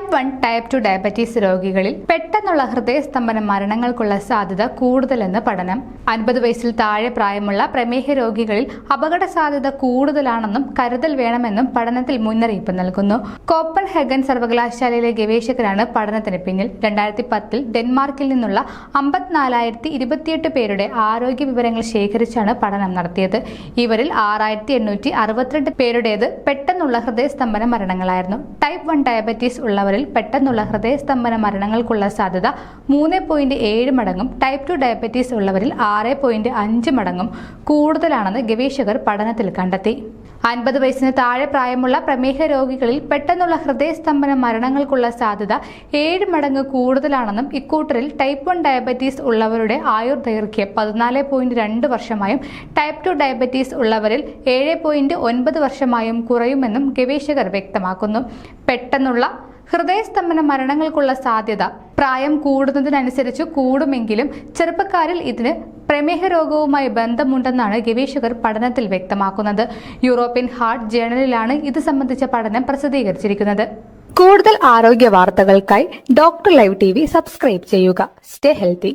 Type one type two diabetes രോഗികളിൽ പെട്ടെന്നുള്ള ഹൃദയസ്തംഭന മരണങ്ങൾക്കുള്ള സാധ്യത കൂടുതലെന്ന് പഠനം. അൻപത് വയസ്സിൽ താഴെ പ്രായമുള്ള പ്രമേഹ രോഗികളിൽ അപകട സാധ്യത കൂടുതലാണെന്നും കരുതൽ വേണമെന്നും പഠനത്തിൽ മുന്നറിയിപ്പ് നൽകുന്നു. കോപ്പൻ ഹെഗൻ സർവകലാശാലയിലെ ഗവേഷകരാണ് പഠനത്തിന് പിന്നിൽ. രണ്ടായിരത്തി പത്തിൽ ഡെൻമാർക്കിൽ നിന്നുള്ള അമ്പത്തിനാലായിരത്തി ഇരുപത്തിയെട്ട് പേരുടെ ആരോഗ്യ വിവരങ്ങൾ ശേഖരിച്ചാണ് പഠനം നടത്തിയത്. ഇവരിൽ ആറായിരത്തി എണ്ണൂറ്റി അറുപത്തിരണ്ട് പേരുടേത് പെട്ടെന്നുള്ള ഹൃദയസ്തംഭന മരണങ്ങളായിരുന്നു. ടൈപ്പ് വൺ ഡയബറ്റീസ് ഉള്ളവരിൽ പെട്ടെന്നുള്ള ഹൃദയസ്തംഭന മരണങ്ങൾക്കുള്ള സാധ്യത മൂന്ന് പോയിന്റ് ഏഴ് മടങ്ങും. ടൈപ്പ് ടു ഡയബറ്റീസ് ഉള്ളവരിൽ ആറ് പോയിന്റ് അഞ്ച് മടങ്ങും കൂടുതലാണെന്ന് ഗവേഷകർ പഠനത്തിൽ കണ്ടെത്തി. അൻപത് വയസ്സിന് താഴെ പ്രായമുള്ള പ്രമേഹ രോഗികളിൽ പെട്ടെന്നുള്ള ഹൃദയസ്തംഭന മരണങ്ങൾക്കുള്ള സാധ്യത ഏഴ് മടങ്ങ് കൂടുതലാണെന്നും ഇക്കൂട്ടരിൽ ടൈപ്പ് വൺ ഡയബറ്റീസ് ഉള്ളവരുടെ ആയുർദൈർഘ്യം പതിനാല് പോയിന്റ് രണ്ട് വർഷമായും ടൈപ്പ് ടു ഡയബറ്റീസ് ഉള്ളവരിൽ ഏഴ് പോയിന്റ് ഒൻപത് വർഷമായും കുറയുമെന്നും ഗവേഷകർ വ്യക്തമാക്കുന്നു. പെട്ടെന്നുള്ള ഹൃദയസ്തംഭന മരണങ്ങൾക്കുള്ള സാധ്യത പ്രായം കൂടുന്നതിനനുസരിച്ച് കൂടുമെങ്കിലും ചെറുപ്പക്കാരിൽ ഇതിന് പ്രമേഹ രോഗവുമായി ബന്ധമുണ്ടെന്നാണ് ഗവേഷകർ പഠനത്തിൽ വ്യക്തമാക്കുന്നത്. യൂറോപ്യൻ ഹാർട്ട് ജേണലിലാണ് ഇത് സംബന്ധിച്ച പഠനം പ്രസിദ്ധീകരിച്ചിരിക്കുന്നത്. കൂടുതൽ ആരോഗ്യ വാർത്തകൾക്കായി ഡോക്ടർ ലൈവ് ടി സബ്സ്ക്രൈബ് ചെയ്യുക. Stay healthy.